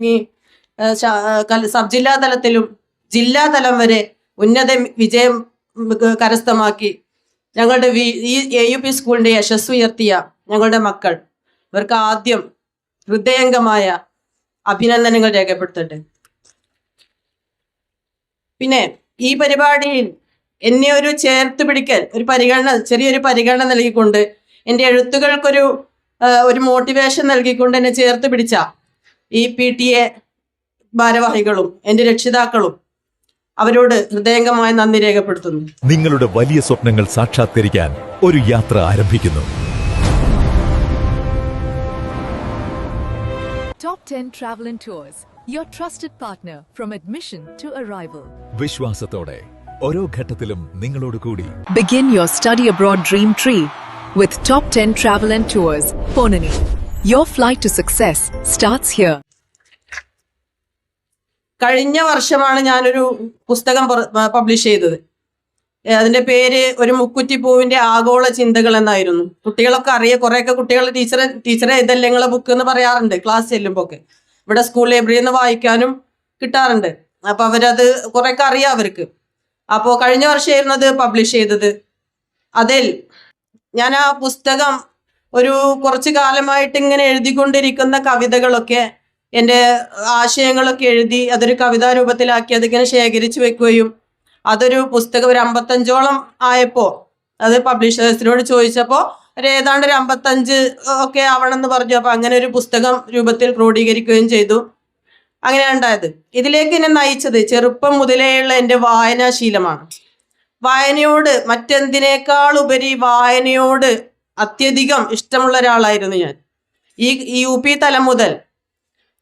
ഈ സബ് ജില്ലാ തലത്തിലും ജില്ലാ തലം വരെ ഉന്നത വിജയം കരസ്ഥമാക്കി ഞങ്ങളുടെ ഈ എ യു പി സ്കൂളിന്റെ യശസ് ഉയർത്തിയ ഞങ്ങളുടെ മക്കൾ ഇവർക്ക് ആദ്യം ഹൃദയംഗമായ അഭിനന്ദനങ്ങൾ രേഖപ്പെടുത്തട്ടെ. പിന്നെ ഈ പരിപാടിയിൽ എന്നെ ഒരു ചേർത്ത് പിടിക്കൽ ഒരു പരിഗണന ചെറിയൊരു പരിഗണന നൽകിക്കൊണ്ട് എന്റെ എഴുത്തുകൾക്കൊരു ഒരു മോട്ടിവേഷൻ നൽകിക്കൊണ്ട് എന്നെ ചേർത്ത് പിടിച്ച ഈ പി ടി എ ഭാരവാഹികളും എന്റെ രക്ഷിതാക്കളും അവരോട് ഹൃദയംഗമായ നന്ദി രേഖപ്പെടുത്തുന്നു നിങ്ങളുടെ വലിയ സ്വപ്നങ്ങൾ സാക്ഷാത്കരിക്കാൻ ഒരു യാത്ര ആരംഭിക്കുന്നു Top 10 Travel and Tours, your trusted partner from admission to arrival. വിശ്വാസത്തോടെ ഓരോ ഘട്ടത്തിലും നിങ്ങളോട് കൂടി Begin your study abroad dream tree with Top 10 Travel and Tours, Ponani. Your flight to success starts here കഴിഞ്ഞ വർഷമാണ് ഞാനൊരു പുസ്തകം പബ്ലിഷ് ചെയ്തത്. അതിന്റെ പേര് ഒരു മുക്കുറ്റി പൂവിന്റെ ആഗോള ചിന്തകൾ എന്നായിരുന്നു. കുട്ടികളൊക്കെ അറിയ കുറെയൊക്കെ കുട്ടികൾ ടീച്ചറെ ടീച്ചറെ ഇതല്ലേ നിങ്ങളെ ബുക്ക് എന്ന് പറയാറുണ്ട് ക്ലാസ് ചെല്ലുമ്പോൾ ഒക്കെ ഇവിടെ സ്കൂൾ ലൈബ്രറിയിൽ നിന്ന് വായിക്കാനും കിട്ടാറുണ്ട്. അപ്പൊ അവരത് കുറെയൊക്കെ അറിയാം അവർക്ക്. അപ്പോൾ കഴിഞ്ഞ വർഷമായിരുന്നു അത് പബ്ലിഷ് ചെയ്തത്. അതിൽ ഞാൻ ആ പുസ്തകം ഒരു കുറച്ചു കാലമായിട്ട് ഇങ്ങനെ എഴുതിക്കൊണ്ടിരിക്കുന്ന കവിതകളൊക്കെ എന്റെ ആശയങ്ങളൊക്കെ എഴുതി അതൊരു കവിതാ രൂപത്തിലാക്കി അതിങ്ങനെ ശേഖരിച്ചു വെക്കുകയും അതൊരു പുസ്തകം ഒരു അമ്പത്തഞ്ചോളം ആയപ്പോൾ അത് പബ്ലിഷേഴ്സിനോട് ചോദിച്ചപ്പോൾ ഒരു ഏതാണ്ട് ഒരു അമ്പത്തഞ്ച് ഒക്കെ ആവണം എന്ന് പറഞ്ഞു. അപ്പോൾ അങ്ങനെ ഒരു പുസ്തകം രൂപത്തിൽ ക്രോഡീകരിക്കുകയും ചെയ്തു. അങ്ങനെയാണ് ഉണ്ടായത്. ഇതിലേക്ക് എന്നെ നയിച്ചത് ചെറുപ്പം മുതലേയുള്ള എന്റെ വായനാശീലമാണ്. വായനയോട് മറ്റെന്തിനേക്കാൾ ഉപരി വായനയോട് അത്യധികം ഇഷ്ടമുള്ള ഒരാളായിരുന്നു ഞാൻ. ഈ യു പി തലം മുതൽ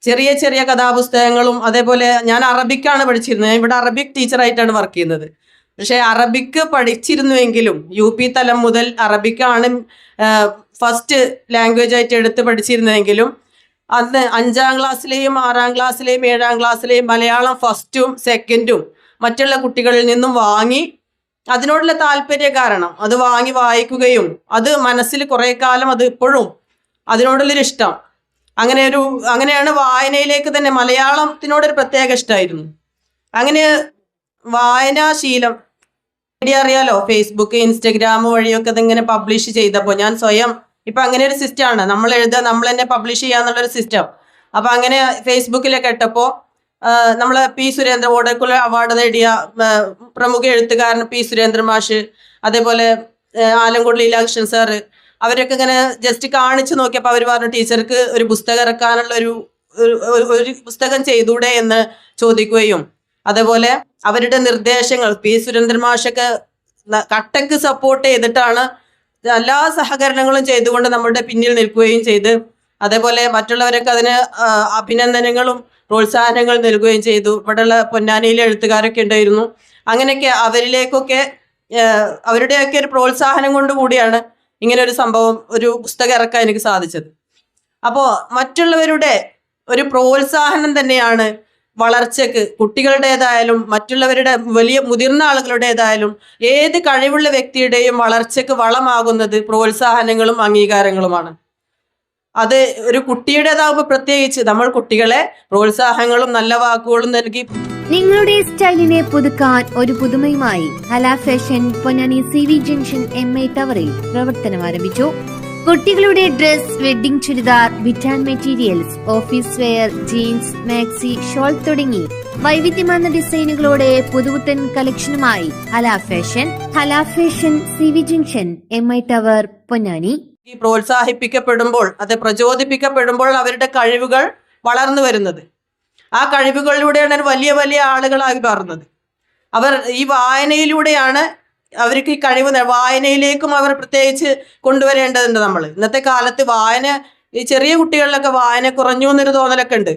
ചെറിയ ചെറിയ കഥാപുസ്തകങ്ങളും അതേപോലെ ഞാൻ അറബിക്കാണ് പഠിച്ചിരുന്നത്. ഇവിടെ അറബിക് ടീച്ചറായിട്ടാണ് വർക്ക് ചെയ്യുന്നത്. പക്ഷേ അറബിക്ക് പഠിച്ചിരുന്നുവെങ്കിലും യു പി തലം മുതൽ അറബിക്കാണ് ഫസ്റ്റ് ലാംഗ്വേജ് ആയിട്ട് എടുത്ത് പഠിച്ചിരുന്നതെങ്കിലും അന്ന് അഞ്ചാം ക്ലാസ്സിലെയും ആറാം ക്ലാസ്സിലെയും ഏഴാം ക്ലാസ്സിലെയും മലയാളം ഫസ്റ്റും സെക്കൻഡും മറ്റുള്ള കുട്ടികളിൽ നിന്നും വാങ്ങി അതിനോടുള്ള താല്പര്യ കാരണം അത് വാങ്ങി വായിക്കുകയും അത് മനസ്സിൽ കുറേ കാലം അത് ഇപ്പോഴും അതിനോടുള്ളൊരു ഇഷ്ടം. അങ്ങനെ ഒരു അങ്ങനെയാണ് വായനയിലേക്ക് തന്നെ മലയാളത്തിനോടൊരു പ്രത്യേക ഇഷ്ടമായിരുന്നു അങ്ങനെ വായനാശീലം അറിയാലോ? ഫേസ്ബുക്ക് ഇൻസ്റ്റഗ്രാം വഴിയൊക്കെ ഇതിങ്ങനെ പബ്ലിഷ് ചെയ്തപ്പോൾ ഞാൻ സ്വയം ഇപ്പം അങ്ങനെ ഒരു സിസ്റ്റമാണ് നമ്മൾ എഴുതുക നമ്മൾ തന്നെ പബ്ലിഷ് ചെയ്യാന്നുള്ളൊരു സിസ്റ്റം അപ്പം അങ്ങനെ ഫേസ്ബുക്കിലൊക്കെ ഇട്ടപ്പോൾ നമ്മളെ പി സുരേന്ദ്രൻ ഓടക്കുല അവാർഡ് നേടിയ പ്രമുഖ എഴുത്തുകാരൻ പി സുരേന്ദ്രൻ മാഷ് അതേപോലെ ആലങ്കോട് ലീലാകൃഷ്ണൻ സാറ് അവരൊക്കെ ഇങ്ങനെ ജസ്റ്റ് കാണിച്ചു നോക്കിയപ്പോൾ അവർ പറഞ്ഞു ടീച്ചർക്ക് ഒരു പുസ്തകം ഇറക്കാനുള്ള ഒരു ഒരു- പുസ്തകം ചെയ്തൂടെ എന്ന് ചോദിക്കുകയും അതേപോലെ അവരുടെ നിർദ്ദേശങ്ങൾ പി സുരേന്ദ്രൻ മാഷൊക്കെ കട്ടക്ക് സപ്പോർട്ട് ചെയ്തിട്ടാണ് എല്ലാ സഹകരണങ്ങളും ചെയ്തുകൊണ്ട് നമ്മുടെ പിന്നിൽ നിൽക്കുകയും ചെയ്ത് അതേപോലെ മറ്റുള്ളവരൊക്കെ അതിന് അഭിനന്ദനങ്ങളും പ്രോത്സാഹനങ്ങൾ നൽകുകയും ചെയ്തു. ഇവിടെയുള്ള പൊന്നാനിയിലെ എഴുത്തുകാരൊക്കെ ഉണ്ടായിരുന്നു. അങ്ങനെയൊക്കെ അവരിലേക്കൊക്കെ അവരുടെയൊക്കെ ഒരു പ്രോത്സാഹനം കൊണ്ട് കൂടിയാണ് ഇങ്ങനെ ഒരു സംഭവം ഒരു പുസ്തകം ഇറക്കാൻ എനിക്ക് സാധിച്ചത്. അപ്പോൾ മറ്റുള്ളവരുടെ ഒരു പ്രോത്സാഹനം തന്നെയാണ് വളർച്ചയ്ക്ക് കുട്ടികളുടേതായാലും മറ്റുള്ളവരുടെ വലിയ മുതിർന്ന ആളുകളുടേതായാലും ഏത് കഴിവുള്ള വ്യക്തിയുടെയും വളർച്ചയ്ക്ക് വളമാകുന്നത് പ്രോത്സാഹനങ്ങളും അംഗീകാരങ്ങളുമാണ്. അത് ഒരു കുട്ടിയുടേതാകുമ്പോൾ പ്രത്യേകിച്ച് നമ്മൾ കുട്ടികളെ പ്രോത്സാഹനങ്ങളും നല്ല വാക്കുകളും നൽകി നിങ്ങളുടെ സ്റ്റൈലിനെ പുതുക്കാൻ ഒരു പുതുമയുമായി Hala fashion Ponnani C V junction M I ടവറിൽ പ്രവർത്തനം ആരംഭിച്ചു. കുട്ടികളുടെ dress wedding churidar Witan materials office wear jeans maxi shawl തുടങ്ങി വൈവിധ്യമാർന്ന ഡിസൈനുകളോടെ പുതുപുത്തൻ കളക്ഷനുമായി Hala fashion Hala fashion C V junction M I tower Ponnani. ഈ പ്രോത്സാഹിപ്പിക്കപ്പെടുമ്പോൾ അത് പ്രചോദിപ്പിക്കപ്പെടുമ്പോൾ അവരുടെ കഴിവുകൾ വളർന്നു വരുന്നത്. ആ കഴിവുകളിലൂടെയാണ് വലിയ വലിയ ആളുകളായി മാറുന്നത്. അവർ ഈ വായനയിലൂടെയാണ് അവർക്ക് ഈ കഴിവ് വായനയിലേക്കും അവർ പ്രത്യേകിച്ച് കൊണ്ടുവരേണ്ടതുണ്ട് നമ്മൾ. ഇന്നത്തെ കാലത്ത് വായന ഈ ചെറിയ കുട്ടികളിലൊക്കെ വായന കുറഞ്ഞു എന്നൊരു തോന്നലൊക്കെ ഉണ്ട്.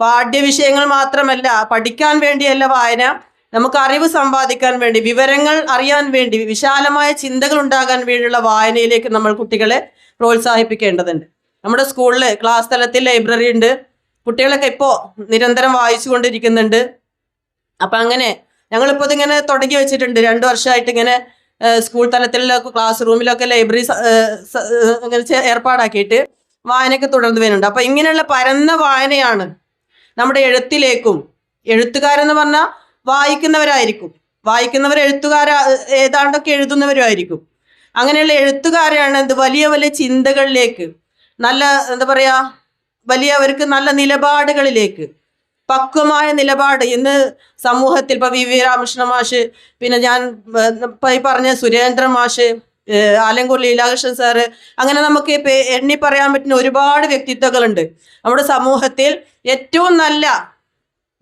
പാഠ്യവിഷയങ്ങൾ മാത്രമല്ല പഠിക്കാൻ വേണ്ടിയല്ല വായന നമുക്ക് അറിവ് സമ്പാദിക്കാൻ വേണ്ടി വിവരങ്ങൾ അറിയാൻ വേണ്ടി വിശാലമായ ചിന്തകൾ ഉണ്ടാകാൻ വേണ്ടിയുള്ള വായനയിലേക്ക് നമ്മൾ കുട്ടികളെ പ്രോത്സാഹിപ്പിക്കേണ്ടതുണ്ട്. നമ്മുടെ സ്കൂളിൽ ക്ലാസ് തലത്തിൽ ലൈബ്രറി ഉണ്ട്. കുട്ടികളൊക്കെ ഇപ്പോൾ നിരന്തരം വായിച്ചു കൊണ്ടിരിക്കുന്നുണ്ട് അപ്പം അങ്ങനെ ഞങ്ങളിപ്പോൾ ഇതിങ്ങനെ തുടങ്ങി വെച്ചിട്ടുണ്ട്. രണ്ട് വർഷമായിട്ട് ഇങ്ങനെ സ്കൂൾ തലത്തിലൊക്കെ ക്ലാസ് റൂമിലൊക്കെ ലൈബ്രറി ഇങ്ങനെ ഏർപ്പാടാക്കിയിട്ട് വായനയൊക്കെ തുടർന്ന് വരുന്നുണ്ട്. അപ്പം ഇങ്ങനെയുള്ള പരന്ന വായനയാണ് നമ്മുടെ എഴുത്തിലേക്കും എഴുത്തുകാരെന്ന് പറഞ്ഞാൽ വായിക്കുന്നവരായിരിക്കും. വായിക്കുന്നവർ എഴുത്തുകാര ഏതാണ്ടൊക്കെ എഴുതുന്നവരുമായിരിക്കും അങ്ങനെയുള്ള എഴുത്തുകാരാണ് എന്ത് വലിയ വലിയ ചിന്തകളിലേക്ക് നല്ല എന്താ പറയാ വലിയ അവർക്ക് നല്ല നിലപാടുകളിലേക്ക് പക്വമായ നിലപാട്. ഇന്ന് സമൂഹത്തിൽ ഇപ്പൊ വി വി രാമകൃഷ്ണ മാഷ് പിന്നെ ഞാൻ ഇപ്പൊ ഈ പറഞ്ഞ സുരേന്ദ്രൻ മാഷ് ആലങ്കൂർ ലീലാകൃഷ്ണൻ സാറ് അങ്ങനെ നമുക്ക് എണ്ണി പറയാൻ പറ്റുന്ന ഒരുപാട് വ്യക്തിത്വങ്ങളുണ്ട്. നമ്മുടെ സമൂഹത്തിൽ ഏറ്റവും നല്ല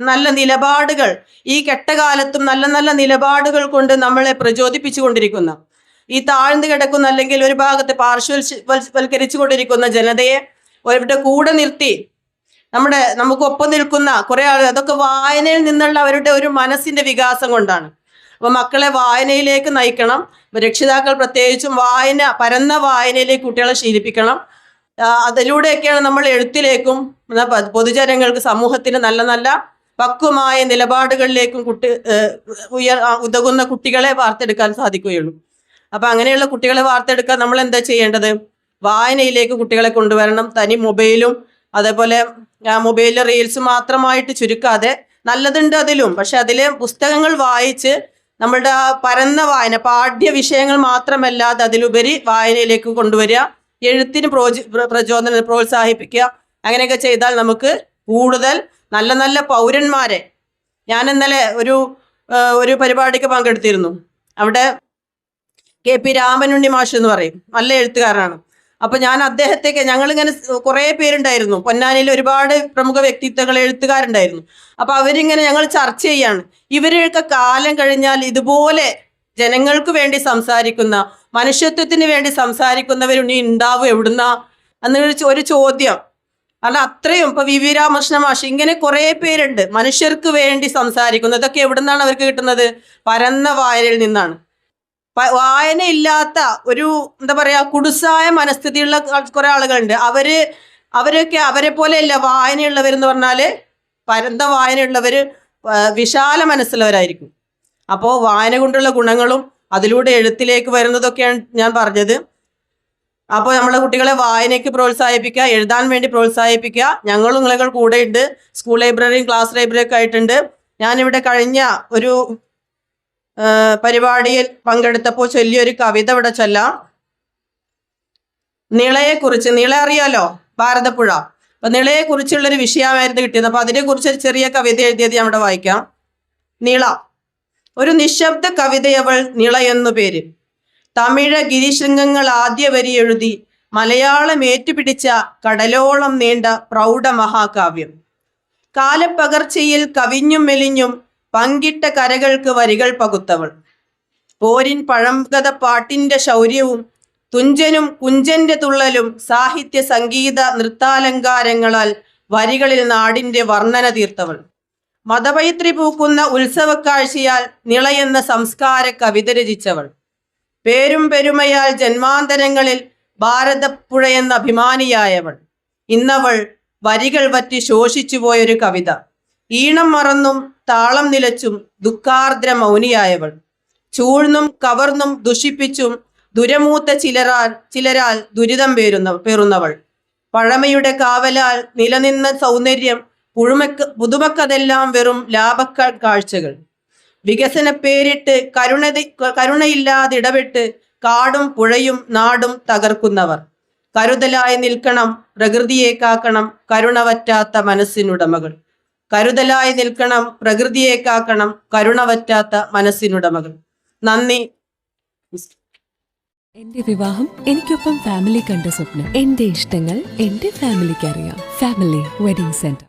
നല്ല നിലപാടുകൾ ഈ കെട്ടകാലത്തും നല്ല നല്ല നിലപാടുകൾ കൊണ്ട് നമ്മളെ പ്രചോദിപ്പിച്ചു കൊണ്ടിരിക്കുന്ന ഈ താഴ്ന്നു കിടക്കുന്ന അല്ലെങ്കിൽ ഒരു ഭാഗത്ത് പാർശ്വവൽക്കരിച്ചു കൊണ്ടിരിക്കുന്ന ജനതയെ അവരുടെ കൂടെ നിർത്തി നമ്മുടെ നമുക്കൊപ്പം നിൽക്കുന്ന കുറേ ആളുകൾ അതൊക്കെ വായനയിൽ നിന്നുള്ള അവരുടെ ഒരു മനസ്സിന്റെ വികാസം കൊണ്ടാണ്. അപ്പൊ മക്കളെ വായനയിലേക്ക് നയിക്കണം രക്ഷിതാക്കൾ പ്രത്യേകിച്ചും വായന പരന്ന വായനയിലേക്ക് കുട്ടികളെ ശീലിപ്പിക്കണം. അതിലൂടെയൊക്കെയാണ് നമ്മൾ എഴുത്തിലേക്കും പൊതുജനങ്ങൾക്ക് സമൂഹത്തിന് നല്ല നല്ല പക്വമായ നിലപാടുകളിലേക്കും കുട്ടി ഉയർ ഉതകുന്ന കുട്ടികളെ വാർത്തെടുക്കാൻ സാധിക്കുകയുള്ളൂ. അപ്പൊ അങ്ങനെയുള്ള കുട്ടികളെ വാർത്തെടുക്കാൻ നമ്മൾ എന്താ ചെയ്യേണ്ടത്? വായനയിലേക്ക് കുട്ടികളെ കൊണ്ടുവരണം. തനി മൊബൈലും അതേപോലെ മൊബൈലിലെ റീൽസ് മാത്രമായിട്ട് ചുരുക്കാതെ നല്ലതുണ്ട് അതിലും. പക്ഷെ അതിലെ പുസ്തകങ്ങൾ വായിച്ച് നമ്മളുടെ ആ പരന്ന വായന പാഠ്യ വിഷയങ്ങൾ മാത്രമല്ലാതെ അതിലുപരി വായനയിലേക്ക് കൊണ്ടുവരിക എഴുത്തിന് പ്രോജ പ്ര- പ്രചോദനം പ്രോത്സാഹിപ്പിക്കുക അങ്ങനെയൊക്കെ ചെയ്താൽ നമുക്ക് കൂടുതൽ നല്ല നല്ല പൗരന്മാരെ. ഞാൻ ഇന്നലെ ഒരു ഒരു പരിപാടിക്ക് പങ്കെടുത്തിരുന്നു. അവിടെ കെ പി രാമനുണ്ണി മാഷ് എന്ന് പറയും. നല്ല എഴുത്തുകാരനാണ്. അപ്പൊ ഞാൻ അദ്ദേഹത്തേക്ക് ഞങ്ങളിങ്ങനെ കുറേ പേരുണ്ടായിരുന്നു. പൊന്നാനിയിൽ ഒരുപാട് പ്രമുഖ വ്യക്തിത്വങ്ങൾ എഴുത്തുകാരുണ്ടായിരുന്നു. അപ്പൊ അവരിങ്ങനെ ഞങ്ങൾ ചർച്ച ചെയ്യാണ്. ഇവരൊക്കെ കാലം കഴിഞ്ഞാൽ ഇതുപോലെ ജനങ്ങൾക്ക് വേണ്ടി സംസാരിക്കുന്ന മനുഷ്യത്വത്തിന് വേണ്ടി സംസാരിക്കുന്നവരുണ്ണി ഉണ്ടാവും എവിടുന്ന? എന്നൊരു ഒരു ചോദ്യം. അല്ല അത്രയും ഇപ്പൊ വി വി രാമകൃഷ്ണ മാഷ് ഇങ്ങനെ കുറെ പേരുണ്ട്. മനുഷ്യർക്ക് വേണ്ടി സംസാരിക്കുന്നത് ഇതൊക്കെ എവിടുന്നാണ് അവർക്ക് കിട്ടുന്നത്? പരന്ന വായനയിൽ നിന്നാണ്. വായന ഇല്ലാത്ത ഒരു എന്താ പറയാ കുടുസായ മനസ്ഥിതിയുള്ള കുറെ ആളുകളുണ്ട്. അവർ അവരൊക്കെ അവരെ പോലെയല്ല വായനയുള്ളവരെന്ന് പറഞ്ഞാൽ പരന്ത വായനയുള്ളവര് വിശാല മനസ്സുള്ളവരായിരിക്കും. അപ്പോൾ വായന കൊണ്ടുള്ള ഗുണങ്ങളും അതിലൂടെ എഴുത്തിലേക്ക് വരുന്നതൊക്കെയാണ് ഞാൻ പറഞ്ഞത്. അപ്പോൾ നമ്മളെ കുട്ടികളെ വായനയ്ക്ക് പ്രോത്സാഹിപ്പിക്കുക എഴുതാൻ വേണ്ടി പ്രോത്സാഹിപ്പിക്കുക. ഞങ്ങളും നിങ്ങളെ കൂടെ ഉണ്ട്. സ്കൂൾ ലൈബ്രറിയും ക്ലാസ് ലൈബ്രറിയും ഒക്കെ ആയിട്ടുണ്ട്. ഞാനിവിടെ കഴിഞ്ഞ ഒരു പരിപാടിയിൽ പങ്കെടുത്തപ്പോൾ ചൊല്ലിയൊരു കവിത ഇവിടെ ചൊല്ലാം. നിളയെക്കുറിച്ച് നിള അറിയാലോ? ഭാരതപ്പുഴ. അപ്പൊ നിളയെക്കുറിച്ചുള്ളൊരു വിഷയമായിരുന്നു കിട്ടിയത്. അപ്പൊ അതിനെക്കുറിച്ച് ഒരു ചെറിയ കവിത എഴുതിയത് ഞാൻ ഇവിടെ വായിക്കാം. നിള. ഒരു നിശബ്ദ കവിതയവൾ നിള എന്നു പേര്. തമിഴ ഗിരിശൃംഗങ്ങൾ ആദ്യ വരി എഴുതി മലയാളം ഏറ്റുപിടിച്ച കടലോളം നീണ്ട പ്രൗഢ മഹാകാവ്യം. കാലപ്പകർച്ചയിൽ കവിഞ്ഞും മെലിഞ്ഞും പങ്കിട്ട കരകൾക്ക് വരികൾ പകുത്തവൾ. പോരിൻ പഴംകഥ പാട്ടിന്റെ ശൗര്യവും തുഞ്ചനും കുഞ്ചന്റെ തുള്ളലും സാഹിത്യ സംഗീത നൃത്താലങ്കാരങ്ങളാൽ വരികളിൽ നാടിന്റെ വർണന തീർത്തവൾ. മതപൈത്രി പൂക്കുന്ന ഉത്സവക്കാഴ്ചയാൽ നിളയെന്ന സംസ്കാര കവിത രചിച്ചവൾ. പേരും പെരുമയാൽ ജന്മാന്തരങ്ങളിൽ ഭാരതപ്പുഴയെന്ന അഭിമാനിയായവൾ. ഇന്നവൾ വരികൾ വറ്റി ശോഷിച്ചു പോയൊരു കവിത. ഈണം മറന്നും താളം നിലച്ചും ദുഃഖാർദ്ര മൗനിയായവൾ. ചൂഴ്ന്നും കവർന്നും ദുഷിപ്പിച്ചും ദുരമൂത്ത ചിലരാൽ ചിലരാൽ ദുരിതം പേരുന്ന പേറുന്നവൾ. പഴമയുടെ കാവലാൽ നിലനിന്ന സൗന്ദര്യം പുഴുമക്ക പുതുമക്കതെല്ലാം വെറും ലാഭക്ക കാഴ്ചകൾ. വികസന പേരിട്ട് കരുണ കരുണയില്ലാതെ ഇടപെട്ട് കാടും പുഴയും നാടും തകർക്കുന്നവർ. കരുതലായി നിൽക്കണം പ്രകൃതിയെ കാക്കണം കരുണ വറ്റാത്ത മനസ്സിനുടമകൾ. കരുതലായി നിൽക്കണം പ്രകൃതിയെ കാക്കണം കരുണ വറ്റാത്ത മനസ്സിനുടമകൾ. നന്ദി. എന്റെ വിവാഹം എനിക്കൊപ്പം ഫാമിലി കണ്ട സ്വപ്നം. എന്റെ ഇഷ്ടങ്ങൾ എന്റെ ഫാമിലിക്ക് അറിയാം. Family wedding centre